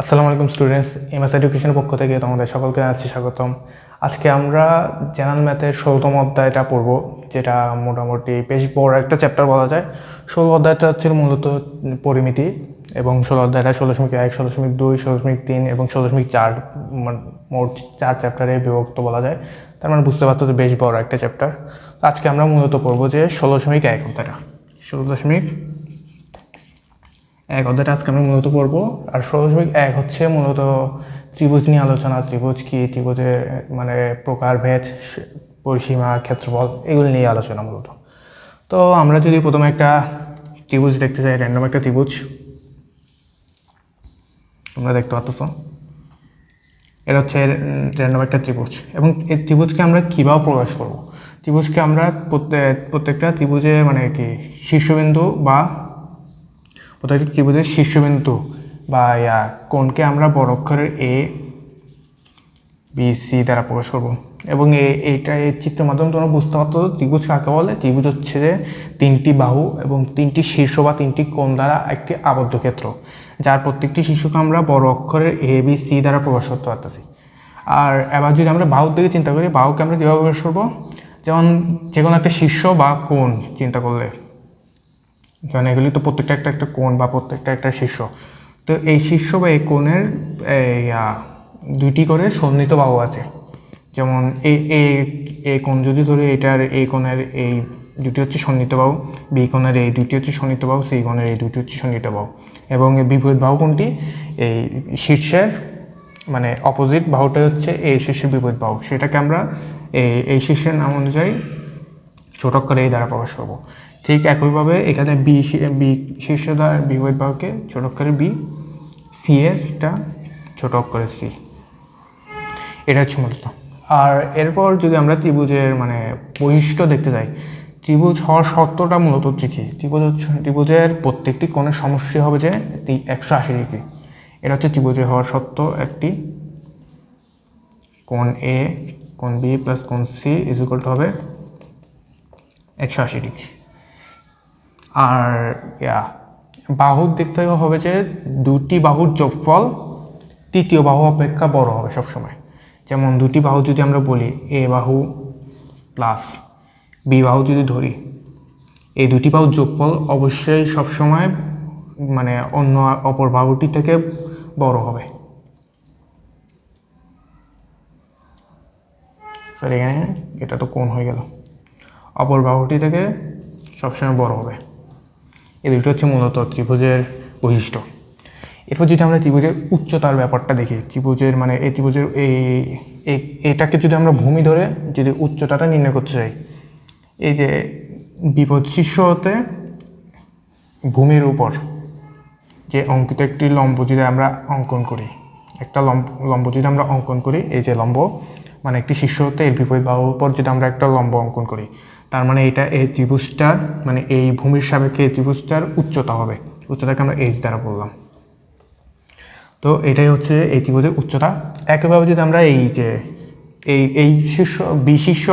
আসসালামু আলাইকুম students, MS এডুকেশনের পক্ষ থেকে তোমাদের সকলকে জানাচ্ছি স্বাগতম। আজকে আমরা জেনারেল ম্যাথের ষোলোতম অধ্যায়টা পড়ব, যেটা মোটামুটি বেশ বড় একটা চ্যাপ্টার বলা যায়। ষোলো অধ্যায়টা হচ্ছে মূলত পরিমিতি এবং ষোলো অধ্যায়টা ষোলো দশমিক এক, ষোলো দশমিক দুই, ষোলো দশমিক তিন এবং ষোলো দশমিক চার মানে মোট চার চ্যাপ্টারে বিভক্ত বলা যায়। তার মানে বুঝতে পারছ যে বেশ বড় একটা চ্যাপ্টার আজকে আমরা মূলত পড়ব যে ষোলো দশমিক এক অধ্যায়টা। ষোলো দশমিক এক অধ্যায়টা আজকে আমরা মূলত পড়ব। আর ষোলো এক হচ্ছে মূলত ত্রিভুজ নিয়ে আলোচনা, ত্রিভুজ কি, ত্রিভুজের মানে প্রকারভেদ পরিসীমা, ক্ষেত্রফল, এগুলো নিয়ে আলোচনা মূলত। তো আমরা যদি প্রথমে একটা ত্রিভুজ দেখতে চাই র্যান্ডম একটা ত্রিভুজ। তোমরা দেখতে পাচ্ছ। এটা হচ্ছে র্যান্ডম একটা ত্রিভুজ। এবং এই ত্রিভুজকে আমরা কীভাবে প্রকাশ করব? ত্রিভুজকে আমরা প্রত্যেক, প্রত্যেকটা ত্রিভুজে মানে কি, শীর্ষবিন্দু বা প্রত্যেকটি ত্রিভুজের শীর্ষবিন্দু বা ইয়া কোণকে আমরা বড় অক্ষরের এ বি সি দ্বারা প্রকাশ করব? এবং এইটা এই চিত্রের মাধ্যমে তোমরা বুঝতে পারতো ত্রিভুজ কাকে বলে? ত্রিভুজ হচ্ছে যে তিনটি বাহু এবং তিনটি শীর্ষ বা তিনটি কোণ দ্বারা একটি আবদ্ধ ক্ষেত্র, যার প্রত্যেকটি শীর্ষকে আমরা বড় অক্ষরের এ বি সি দ্বারা প্রকাশ করতে পারতেছি। আর এবার যদি আমরা বাহুর দিকে চিন্তা করি, বাহুকে আমরা কীভাবে প্রকাশ করব? যেমন যে কোনো একটা শীর্ষ বা কোণ চিন্তা করলে। কারণ এগুলি তো প্রত্যেকটা একটা একটা কোণ বা প্রত্যেকটা একটা শীর্ষ। তো এই শীর্ষ বা এই কোণের, এই দুইটি করে সন্নিহিত বাহু আছে। যেমন এই এ এই কোণ যদি ধরে, এটার এই কোণের এই দুটি হচ্ছে সন্নিহিত বাহু, বি কোণের এই দুটি হচ্ছে সন্নিহিত বাহু, সি কোণের এই দুটি হচ্ছে সন্নিহিত বাহু। এবং এই বিপরীত বাহু কোনটি এই শীর্ষের মানে অপোজিট বাহুটাই হচ্ছে এই শীর্ষের বিপরীত বাহু। সেটাকে আমরা এই এই শীর্ষের নাম অনুযায়ী ছোট করে এই দ্বারা প্রকাশ করব। ঠিক একইভাবে এখানে বি বি শীর্ষ দ্বারা বিপরীত ছোট করে বি সি এরটা ছোট করে সি এটা হচ্ছে মূলত। আর এরপর যদি আমরা ত্রিভুজের মানে বৈশিষ্ট্য দেখতে যাই, ত্রিভুজ হওয়ার শর্তটা মূলত হচ্ছে কি? ত্রিভুজ ত্রিভুজের প্রত্যেকটি কোণের সমষ্টি হবে যে একশো আশি ডিগ্রি। এটা হচ্ছে ত্রিভুজের হওয়ার শর্ত, একটি কোণ এ কোণ বি প্লাস কোণ সি ইজ হবে একশো আশি ডিগ্রি। আর বাহুর দিক থেকে হবে যে দুটি বাহুর যোগফল তৃতীয় বাহু অপেক্ষা বড় হবে সবসময়। যেমন দুটি বাহু যদি আমরা বলি এ বাহু প্লাস বি বাহু যদি ধরি, এই দুটি বাহুর যোগফল অবশ্যই সবসময় মানে অন্য অপর বাহুটি থেকে বড় হবে। স্যার এখানে এটা তো কোন হয়ে গেল। অপর বাহুটি থেকে সবসময় বড় হবে। এই দুটো হচ্ছে মূলত ত্রিভুজের বৈশিষ্ট্য। এরপর যদি আমরা ত্রিভুজের উচ্চতার ব্যাপারটা দেখি, ত্রিভুজের মানে এই ত্রিভুজের এই, এই- এটাকে যদি আমরা ভূমি ধরে যদি উচ্চতাটা নির্ণয় করতে চাই, এই যে বিপদ শীর্ষ হতে ভূমির উপর যে অঙ্কিত একটি লম্ব যদি আমরা অঙ্কন করি, একটা লম্ব লম্ব যদি আমরা অঙ্কন করি, এই যে লম্ব মানে একটি শীর্ষ হতে এর বিপরীত বাহুর উপর যদি আমরা একটা লম্ব অঙ্কন করি তার মানে এটা এই ত্রিভুজটার মানে এই ভূমির সাপেক্ষে এই ত্রিভুজটার উচ্চতা হবে। উচ্চতাকে আমরা এইচ দ্বারা বললাম। তো এটাই হচ্ছে এই ত্রিভুজের উচ্চতা। একইভাবে যদি আমরা এই যে, এই এই শীর্ষ বিশীর্ষ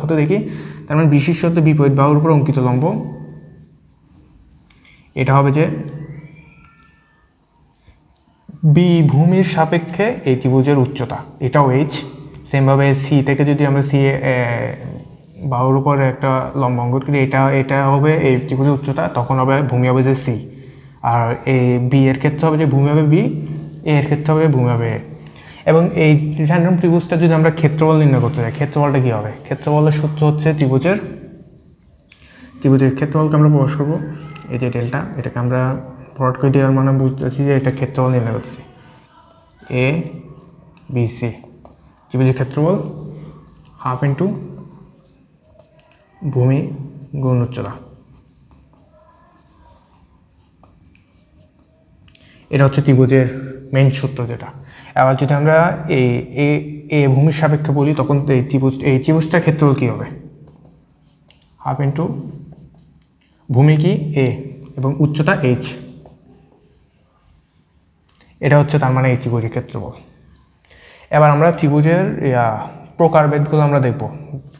হতে দেখি, তার মানে বিশীর্ষ হতে বিপরীত বাহুর উপর অঙ্কিত লম্ব। এটা হবে যে বি ভূমির সাপেক্ষে এই ত্রিভুজের উচ্চতা। এটাও এইচ সেমভাবে সি থেকে যদি আমরা সি বাহুর উপর একটা লম্ব অঙ্কন করি এটা এটা হবে এই ত্রিভুজের উচ্চতা, তখন হবে ভূমি হবে যে সি আর এই বি এর ক্ষেত্রে হবে যে ভূমি হবে বি এ এর ক্ষেত্রে হবে ভূমি হবে এ এবং এই র্যান্ডম ত্রিভুজটা যদি আমরা ক্ষেত্রফল নির্ণয় করতে চাই ক্ষেত্রফলটা কী হবে? ক্ষেত্রফলের সূত্র হচ্ছে ত্রিভুজের ত্রিভুজের ক্ষেত্রফলকে আমরা প্রকাশ করব। এই যে ডেল্টা, এটাকে আমরা ভরট করে দেওয়ার মানে বুঝতেছি যে এটা ক্ষেত্রফল নির্ণয় করতেছি। এ বি সি ত্রিভুজের ক্ষেত্রফল হাফ ইন্টু ভূমি গুণ উচ্চতা এটা হচ্ছে ত্রিভুজের মেইন সূত্র যেটা। এবার যদি আমরা এই এ ভূমির সাপেক্ষে বলি, তখন এই ত্রিভুজ, এই ত্রিভুজটার ক্ষেত্রফল কী হবে? হাফ ইন্টু ভূমি কি? এ এবং উচ্চতা এইচ এটা হচ্ছে তার মানে এই ত্রিভুজের ক্ষেত্রফল। এবার আমরা ত্রিভুজের প্রকারভেদগুলো আমরা দেখব।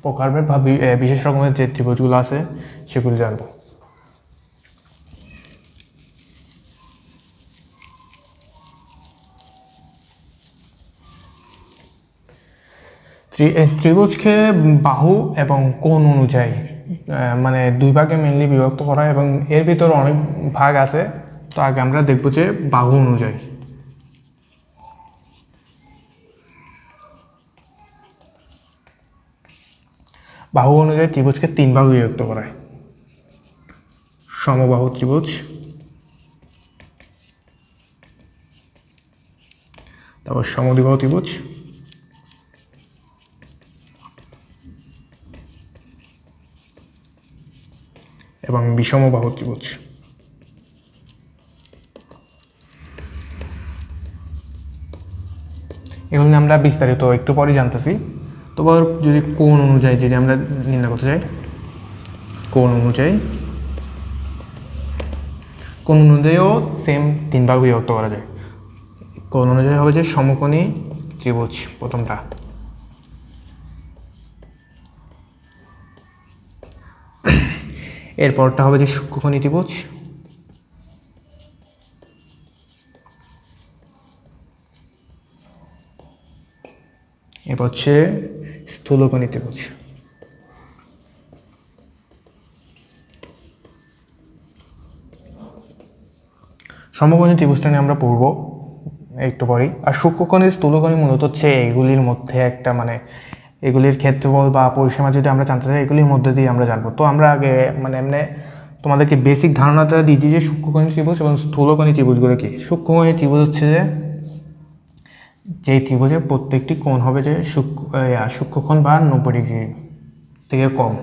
প্রকারভেদ বা বিশেষ রকমের যে ত্রিভুজগুলো আছে, সেগুলো জানব। ত্রিভুজকে বাহু এবং কোন অনুযায়ী মানে দুই ভাগে মেনলি বিভক্ত করা এবং এর ভিতরে অনেক ভাগ আছে। তো আগে আমরা দেখব যে বাহু অনুযায়ী। বাহু অনুযায়ী ত্রিভুজকে তিন ভাগে বিভক্ত করা হয় সমবাহু ত্রিভুজ। তারপর সমদ্বিবাহু ত্রিভুজ। এবং বিষমবাহু ত্রিভুজ। এগুলো আমরা বিস্তারিত একটু পরে জানতেছি। তবে যদি কোন অনুযায়ী, যদি আমরা নির্ণয় করতে চাই, কোন অনুযায়ী, কোন অনুযায়ীও সেম তিন ভাগ বিভক্ত করা যায়। কোন অনুযায়ী হবে যে সমকোণী ত্রিভুজ প্রথমটা। এরপরটা হবে যে সূক্ষ্মকোণী ত্রিভুজ। এরপর হচ্ছে স্থূলকোণী ত্রিভুজ সমকোণী ত্রিভুজটা নিয়ে আমরা পড়ব একটু পরেই। আর সূক্ষ্মকোণী স্থূলকোণী মূলত হচ্ছে এগুলির মধ্যে একটা মানে এগুলির ক্ষেত্রফল বা পরিসীমা যদি আমরা জানতে চাই, এগুলির মধ্যে দিয়ে আমরা জানব। তো আমরা আগে মানে এমনি তোমাদেরকে বেসিক ধারণাটা দিয়েছি যে সূক্ষ্মকোণী ত্রিভুজ এবং স্থূলকোণী ত্রিভুজগুলো কি? সূক্ষ্মকোণী ত্রিভুজ হচ্ছে যে যে ত্রিভুজের প্রত্যেকটি কোণ হবে যে সূক্ষ্ম আহ, সূক্ষ্মকোণ বা নব্বই ডিগ্রি থেকে কম।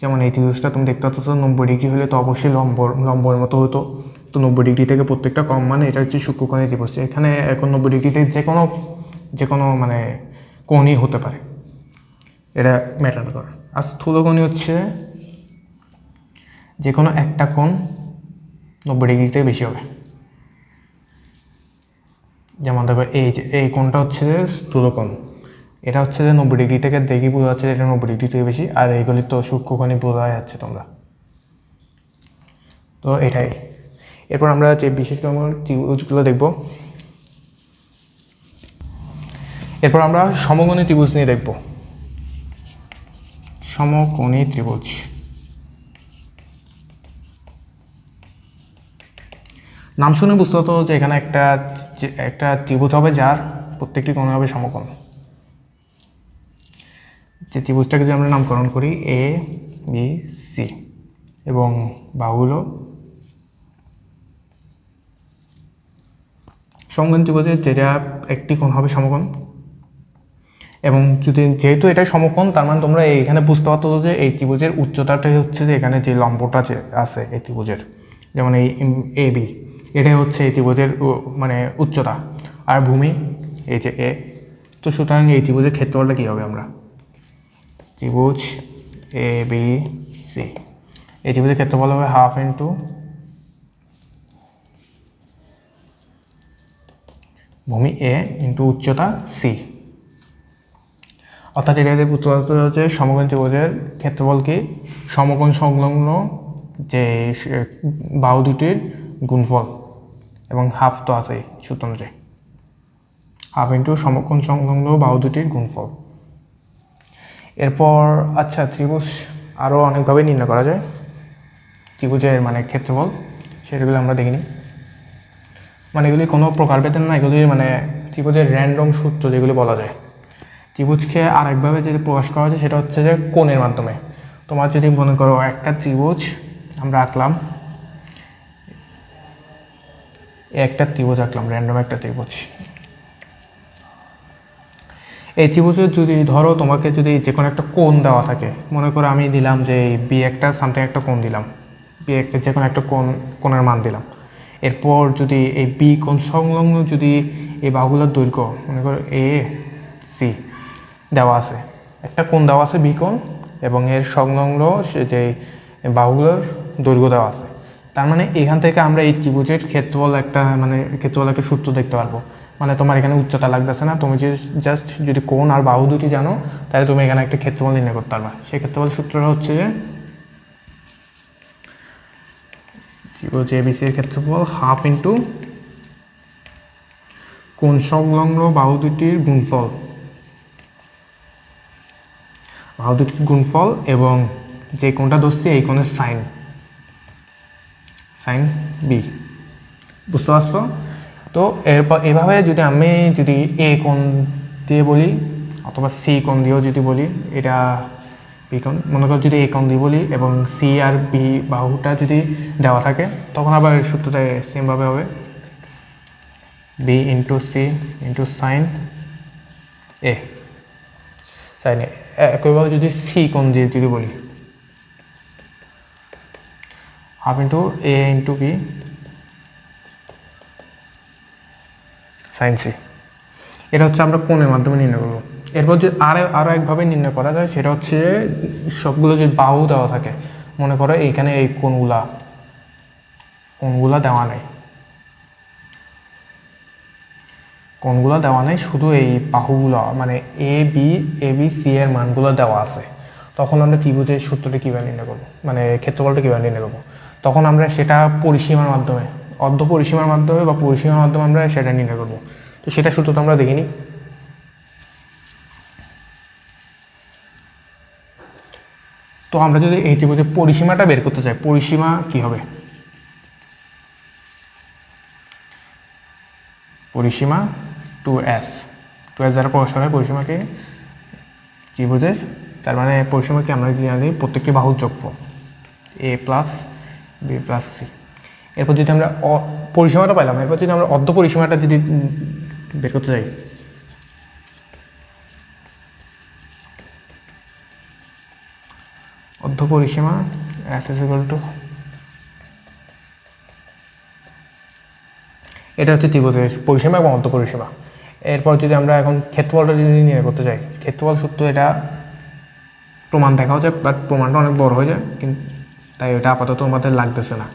যেমন এই ত্রিভুজটা তুমি দেখতে পাচ্ছ নব্বই ডিগ্রি হলে তো অবশ্যই লম্ব লম্বর মতো হতো। তো নব্বই ডিগ্রি থেকে প্রত্যেকটা কম মানে এটা হচ্ছে সূক্ষ্মকোণী ত্রিভুজ। এখানে এখন নব্বই ডিগ্রিতে যে কোনো যে কোনো মানে কোণই হতে পারে। এটা ম্যাটার করে আর স্থূলকোণী হচ্ছে যে কোনো একটা কোণ নব্বই ডিগ্রি থেকে বেশি হবে। যেমন দেখো এই যে, এই কোণটা হচ্ছে যে স্থূলকোণ। এটা হচ্ছে যে নব্বই ডিগ্রি থেকে দেখি বোঝা যাচ্ছে এটা নব্বই ডিগ্রি থেকে বেশি, আর এইগুলি তো সূক্ষ্মকোণে বোঝা যাচ্ছে তোমরা। তো এটাই। এরপর আমরা যে বিশেষ ত্রিভুজগুলো দেখব। এরপর আমরা সমকোণী ত্রিভুজ নিয়ে দেখব। সমকোণী ত্রিভুজ। নাম শুনে বুঝতে হতো যে এখানে একটা একটা ত্রিভুজ হবে যার প্রত্যেকটি কোণ হবে সমকোণ। যে ত্রিভুজটাকে যদি আমরা নামকরণ করি এ বি সি এবং বাহুগুলো সমকোণ ত্রিভুজের যেটা একটি কোণ হবে সমকোণ। এবং যদি যেহেতু এটা সমকোণ, তার মানে তোমরা এইখানে বুঝতে পারতো যে এই ত্রিভুজের উচ্চতাটাই হচ্ছে যে এখানে যে লম্বটা আছে এই ত্রিভুজের, যেমন এই এ বি এটাই হচ্ছে এই ত্রিভুজের মানে উচ্চতা। আর ভূমি, এই যে এ, তো সুতরাং এই ত্রিভুজের ক্ষেত্রফলটা কী হবে আমরা? ত্রিভুজ এ বি সি এই ত্রিভুজের ক্ষেত্রফল হবে হাফ ইন্টু ভূমি এ ইন্টু উচ্চতা সি অর্থাৎ বুঝতে পারতে হচ্ছে সমকোণ ত্রিভুজের ক্ষেত্রফল কি? সমকোণ সংলগ্ন যে বাহু দুটির গুণফল। এবং হাফ তো আছে সূত্র হাফ ইন্টু সমকোণ সংলগ্ন বাহু দুটির গুণফল। এরপর আচ্ছা ত্রিভুজ আরও অনেকভাবে নির্ণয় করা যায়। ত্রিভুজের মানে ক্ষেত্রফল, সেগুলো আমরা দেখিনি। মানে এগুলি কোনো প্রকারভেদের না, এগুলি মানে ত্রিভুজের র্যান্ডম সূত্র যেগুলি বলা যায়। ত্রিভুজকে আরেকভাবে যদি প্রকাশ করা যায় সেটা হচ্ছে যে কোণের মাধ্যমে। তোমার যদি মনে করো একটা ত্রিভুজ আমরা আঁকলাম এই একটা ত্রিভুজ আঁকলাম র্যান্ডম একটা ত্রিভুজ। এই ত্রিভুজের যদি ধরো তোমাকে যদি যে কোনো একটা কোণ দেওয়া থাকে, মনে করো আমি দিলাম যে বি একটা সামথিং একটা কোণ দিলাম বি একটা যে কোনো একটা কোণ, কোণের মান দিলাম। এরপর যদি এই বি কোণ সংলগ্ন যদি এই বাহুগুলোর দৈর্ঘ্য, মনে করো এ সি দেওয়া আছে, একটা কোণ দেওয়া আছে বি কোণ এবং এর সংলগ্ন যে বাহুগুলোর দৈর্ঘ্য দেওয়া আছে। তার মানে এখান থেকে আমরা এই ত্রিভুজের ক্ষেত্রফল একটা মানে ক্ষেত্রফল একটা সূত্র দেখতে পারব। মানে তোমার এখানে উচ্চতা লাগতেছে না, তুমি যে জাস্ট যদি কোণ আর বাহু দুটি জানো, তাহলে তুমি এখানে একটা ক্ষেত্রফল নির্ণয় করতে পারবা। সেই ক্ষেত্রফল সূত্রটা হচ্ছে যে ত্রিভুজ এবিসির ক্ষেত্রফল হাফ ইন্টু কোণ সংলগ্ন বাহু দুটির গুণফল। বাহু দুটির গুণফল এবং যে কোণটা ধরছি, এই কোণের সাইন। সাইন বি বুঝতে পারছ? তো এরপর এভাবে যদি আমি যদি এ কোণ দিয়ে বলি, অথবা সি কোণ দিয়েও যদি বলি, এটা বি কোণ, মনে করো যদি এ কোণ দিয়ে বলি এবং সি আর বি বাহুটা যদি দেওয়া থাকে, তখন আবার সূত্রটা সেমভাবে হবে। B into C into sine A sine A একইভাবে যদি সি কোণ দিয়ে যদি বলি half into A into B. Sine C. এটা হচ্ছে আমরা কোণের মাধ্যমে নির্ণয় করব। এরপর যে আরও আরও একভাবে নির্ণয় করা যায়, সেটা হচ্ছে সবগুলো যে বাহু দেওয়া থাকে, মনে করো এইখানে এই কোণগুলা কোণগুলা দেওয়া নেই। কোণগুলো দেওয়া নেই, শুধু এই বাহুগুলো মানে A, B A, B, C এর মানগুলো দেওয়া আছে। তখন আমরা ত্রিভুজের সূত্রটা কীভাবে নির্ণয় করব? মানে ক্ষেত্রফলটা কীভাবে নির্ণয় করব? তখন আমরা সেটা পরিসীমার মাধ্যমে, অর্ধ পরিসীমার মাধ্যমে বা পরিসীমার মাধ্যমে আমরা সেটা নির্ণয় করব। তো সেটা সূত্র তো আমরা দেখিনি। তো আমরা যদি এই ত্রিভুজের পরিসীমাটা বের করতে চাই, পরিসীমা কি হবে? পরিসীমা টু এস। টু এস দ্বারা প্রকাশ করা পরিসীমাকে ত্রিভুজের, তার মানে পরিসীমাকে আমরা জানি প্রত্যেকটি বাহুর যোগফল, A plus B plus C. এরপর যদি আমরা পরিসীমাটা পাইলাম, এরপর যদি আমরা অর্ধ পরিসীমাটা যদি বের করতে চাই অর্ধ পরিসীমা এস ইজ ইকুয়াল টু এটা হচ্ছে ত্রিভুজের পরিসীমা এবং অর্ধ পরিসীমা। এরপর যদি আমরা এখন ক্ষেত্রফলটা যদি নির্ণয় করতে চাই ক্ষেত্রফল সূত্র এটা প্রমাণ দেখাও যায় বাট প্রমাণটা অনেক বড় হয়ে যায়, কিন্তু তাই এটা আপাতত আমাদের লাগতেছে না।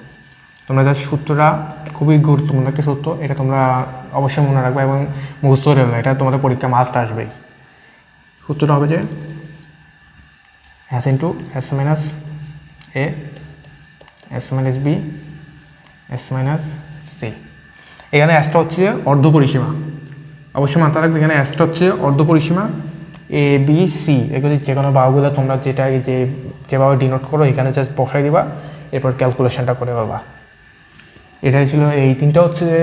তোমরা যা সূত্রটা খুবই গুরুত্বপূর্ণ একটা সূত্র, এটা তোমরা অবশ্যই মনে রাখবে এবং মুখস্থ করে নেবে, এটা তোমাদের পরীক্ষা মাস্ট আসবেই। সূত্রটা হবে যে S into S minus A S minus B S minus C এখানে অ্যাসটা হচ্ছে অর্ধ পরিসীমা। অবশ্যই মাথায় রাখবে, এখানে অ্যাসটা হচ্ছে অর্ধ পরিসীমা এ বি সি এগুলি যে কোনো বাহুগুলো তোমরা যেটা যে যেভাবে ডিনোট করো, এখানে জাস্ট বসাই দিবা, এরপর ক্যালকুলেশনটা করে পাবা এটাই ছিল এই তিনটা হচ্ছে যে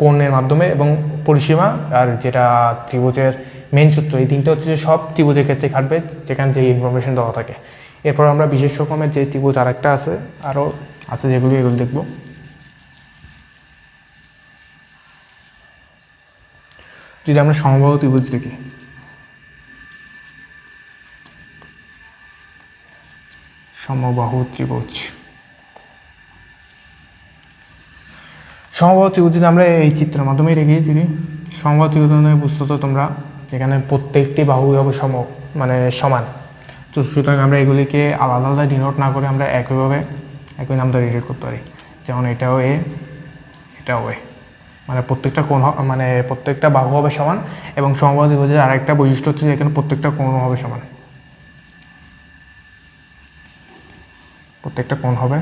কোণের মাধ্যমে এবং পরিসীমা আর যেটা ত্রিভুজের মেন সূত্র। এই তিনটা হচ্ছে যে সব ত্রিভুজের ক্ষেত্রে খাটবে যেখানে যে ইনফরমেশন দেওয়া থাকে। এরপর আমরা বিশেষ রকমের যে ত্রিভুজ আরেকটা আছে, আরও আছে যেগুলি, এগুলো দেখব। যদি আমরা সমবাহু ত্রিভুজ দেখি। সমবাহু ত্রিভুজ। সমবাহু ত্রিভুজ যদি আমরা এই চিত্রের মাধ্যমেই যদি সমবাহু ত্রিভুজ মানে বুঝতে তো তোমরা যেখানে প্রত্যেকটি বাহু হবে সম মানে সমান। তো সুতরাং আমরা এগুলিকে আলাদা আলাদা ডিনোট না করে আমরা একইভাবে একই নাম ধরে রিলেট করতে পারি। যেমন এটাও এ এটাও এ মানে প্রত্যেকটা কোণ মানে প্রত্যেকটা বাহু হবে সমান এবং সমবাহু ত্রিভুজের আরেকটা বৈশিষ্ট্য হচ্ছে যে এখানে প্রত্যেকটা কোণ হবে সমান। প্রত্যেকটা কোণ হবে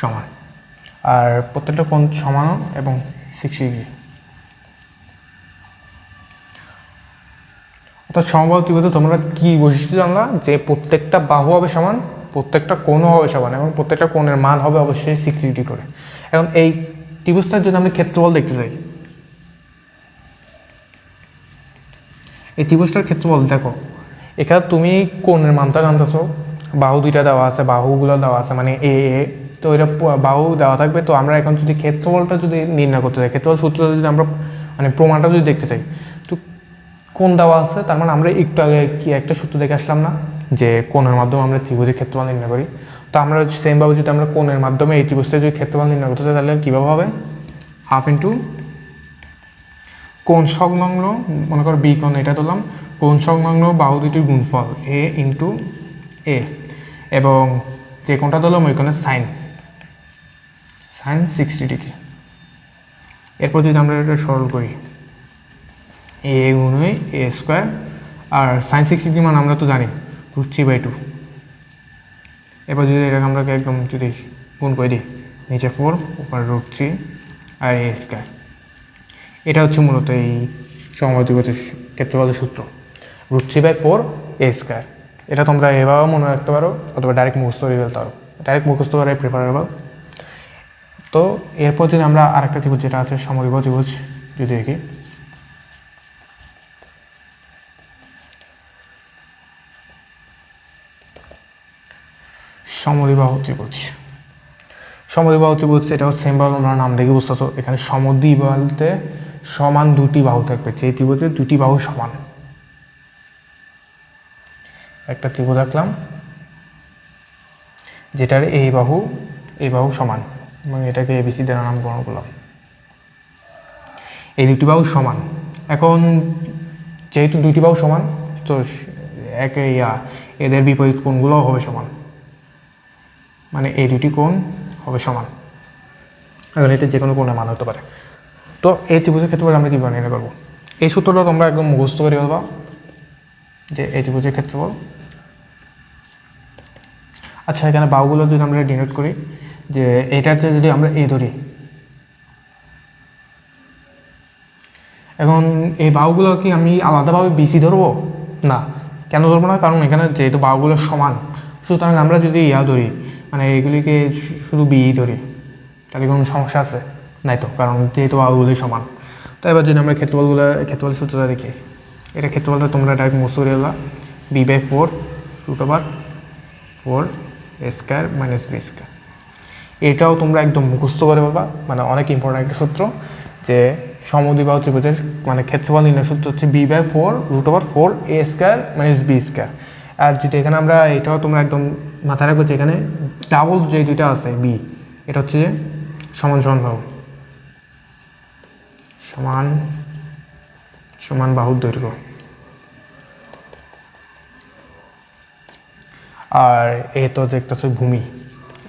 সমান। আর প্রত্যেকটা কোণ সমান এবং সিক্সটি ডিগ্রি অর্থাৎ সমবাহু ত্রিভুজে তোমরা কি বৈশিষ্ট্য জানলা? যে প্রত্যেকটা বাহু হবে সমান, প্রত্যেকটা কোণও হবে সমান এবং প্রত্যেকটা কোণের মান হবে অবশ্যই সিক্সটি ডিগ্রি করে। এখন এই ত্রিভুজটার যদি আমরা ক্ষেত্রফল দেখতে চাই এই ত্রিভুজটার ক্ষেত্রফল দেখো, এখানে তুমি কোণের মানটা জানতেছো বাহু দুইটা দেওয়া আছে, বাহুগুলো দেওয়া আছে মানে এ এ তো এটা বাহু দেওয়া থাকবে। তো আমরা এখন যদি ক্ষেত্রফলটা যদি নির্ণয় করতে চাই, ক্ষেত্রফল সূত্রটা যদি আমরা মানে প্রমাণটা যদি দেখতে চাই, তো কোন দেওয়া আছে? তার মানে আমরা একটু আগে কি একটা সূত্র দেখে আসলাম না? যে কোণের মাধ্যমে আমরা ত্রিভুজের ক্ষেত্রফল নির্ণয় করি। তো আমরা সেমভাবে যদি আমরা কোণের মাধ্যমে এই ত্রিভুজটা যদি ক্ষেত্রফল নির্ণয় করতে চাই, তাহলে কীভাবে হবে? হাফ ইন্টু কোণ সংলগ্ন, মনে করো বি কোণ, এটা ধরলাম কোণ সংলগ্ন বাহু দুটির গুণফল এ ইন্টু এ এবং যে কোণটা ধরলাম ওই কোণের সাইন সাইন সিক্সটি ডিগ্রি এরপর যদি আমরা এটা সরল করি এ গুণ হয়ে এ স্কোয়ার আর সাইন সিক্সটি ডিগ্রি মানে আমরা তো জানি রুট থ্রি বাই টু এরপর যদি এটাকে আমরা একদম যদি গুণ করে দিই, নিচে ফোর উপর রুট থ্রি আর এ স্কোয়ার এটা হচ্ছে মূলত এই সমবাদী ক্ষেত্রফলের সূত্র root three by four A square এটা তোমরা এভাবেও মনে রাখতে পারো অথবা ডাইরেক্ট মুখস্থ করে ফেলতে পারো। ডাইরেক্ট মুখস্থ করাই প্রেফারেবল তো এরপর যদি আমরা আরেকটা ত্রিভুজ যেটা আছে সমদ্বিবাহু ত্রিভুজ যদি দেখি। সমদ্বিবাহু ত্রিভুজ। সমদ্বিবাহু ত্রিভুজ এটাও সেম ভাবে আমরা নাম দেখে বুঝতেছো। এখানে সমদ্বি বলতে সমান দুটি বাহু থাকবে। যে ত্রিভুজের দুটি বাহু সমান। একটা ত্রিভুজ আঁকলাম, যেটার এই বাহু এই বাহু সমান, এবং এটাকে এবিসি দ্বারা নামকরণ করলাম। এই দুটি বাহু সমান। এখন যেহেতু দুটি বাহু সমান, তো এক ইয়া, এদের বিপরীত কোণগুলোও হবে সমান। মানে এই দুটি কোণ হবে সমান। এখন এতে যে কোনো কোণের মান হতে পারে। তো এই ত্রিভুজের ক্ষেত্রে আমরা কীভাবে নির্ণয় করব? এই সূত্রটা তোমরা একদম মুখস্থ করে ফেলবা যে এই ত্রিভুজের ক্ষেত্রফল আচ্ছা এখানে বাহুগুলো যদি আমরা ডিনোট করি, যে এটাতে যদি আমরা এ ধরি। এখন এই বাহুগুলো কি আমি আলাদাভাবে বিসি ধরবো? না, কেন ধরবো না? কারণ এখানে যেহেতু বাহুগুলো সমান, সুতরাং আমরা যদি ইয়া ধরি মানে এগুলিকে শুধু বি ধরি, তাহলে কোনো সমস্যা আছে? নাই তো, কারণ যেহেতু বাহুগুলি সমান। তো এবার যদি আমরা ক্ষেত্রফলগুলো ক্ষেত্রফল সূত্রটা দেখি, এটা ক্ষেত্রফলটা তোমরা ডাইরেক্ট মুসে করে B by four root over four square minus B square এটাও তোমরা একদম মুখস্থ করে পাবা মানে অনেক ইম্পর্ট্যান্ট একটা সূত্র, যে সমদ্বিবাহু ত্রিভুজের মানে ক্ষেত্রফল নির্ণয় সূত্র হচ্ছে B by four root over four A square minus B square আর যদি এখানে আমরা এটাও তোমরা একদম মাথায় রাখব যে এখানে ডাবল যে দুইটা আছে বি এটা হচ্ছে সমান সমান বাহু। সমান সমান বাহুর দৈর্ঘ্য। আর এ তো যে একটা হচ্ছে ভূমি,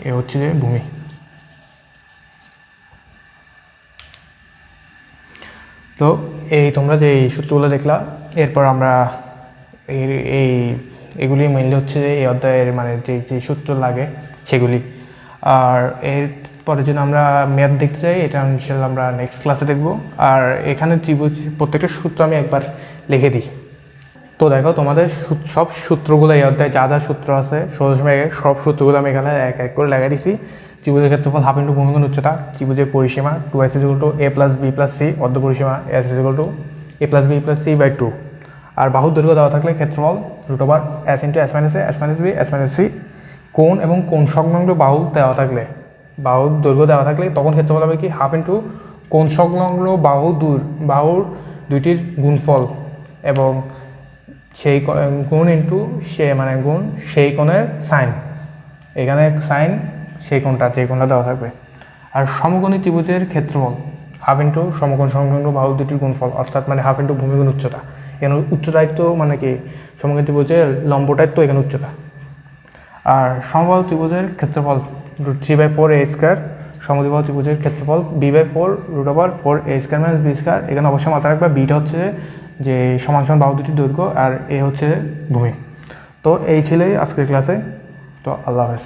এ হচ্ছে যে ভূমি। তো এই তোমরা যে এই সূত্রগুলো দেখলা, এরপর আমরা এই, এগুলি মেনলি হচ্ছে যে এই অধ্যায়ের মানে যে যে সূত্র লাগে সেগুলি। আর এরপরে যদি আমরা ম্যাথ দেখতে চাই, এটা ইনশাল্লাহ আমরা নেক্সট ক্লাসে দেখব। আর এখানে ত্রিভুজ, প্রত্যেকটা সূত্র আমি একবার লিখে দিই। তো দেখো, তোমাদের সব সূত্রগুলো এই অধ্যায়ে যা যা সূত্র আছে মেঘে সব সূত্রগুলো আমি এখানে এক এক করে লাগাই দিছি। ত্রিভুজের ক্ষেত্রফল হাফ ইন্টু ভূমিগুণ উচ্চতা, ত্রিভুজের পরিসীমা two S equal two A plus B plus C অর্ধ পরিসীমা S equal two A plus B plus C by two আর বাহুর দৈর্ঘ্য দেওয়া থাকলে ক্ষেত্রফল root over S into S minus A S minus B S minus C কোন এবং কোন সংলগ্ন বাহু দেওয়া থাকলে, বাহুর দৈর্ঘ্য দেওয়া থাকলে তখন ক্ষেত্রফল হবে কি? হাফ ইন্টু কোন সংলগ্ন বাহু দূর বাহুর দুইটির গুণফল এবং সেই গুণ ইন্টু সে মানে গুণ সেই কোণের সাইন। এখানে সাইন সেই কোণটা, যে কোণটা দেওয়া থাকবে। আর সমকোণী ত্রিভুজের ক্ষেত্রফল হাফ ইন্টু সমকোণ সংলগ্ন বাহু দুটির গুণফল, অর্থাৎ মানে হাফ ইন্টু ভূমিগুণ উচ্চতা। এখানে উচ্চতায় তো মানে কি? সমকোণী ত্রিভুজের লম্বটাই তো এখানে উচ্চতা। আর সমবাহু ত্রিভুজের ক্ষেত্রফল three by four A square সমদ্বিবাহু ত্রিভুজের ক্ষেত্রফল B by four root over four A square minus B square এখানে অবশ্যই মাথায় রাখবে বিটা হচ্ছে যে সমান সমান বাহু দুটি দৈর্ঘ্য আর এ হচ্ছে ভূমি। তো এই ছিলই আজকের ক্লাসে তো আল্লাহ হাফেজ।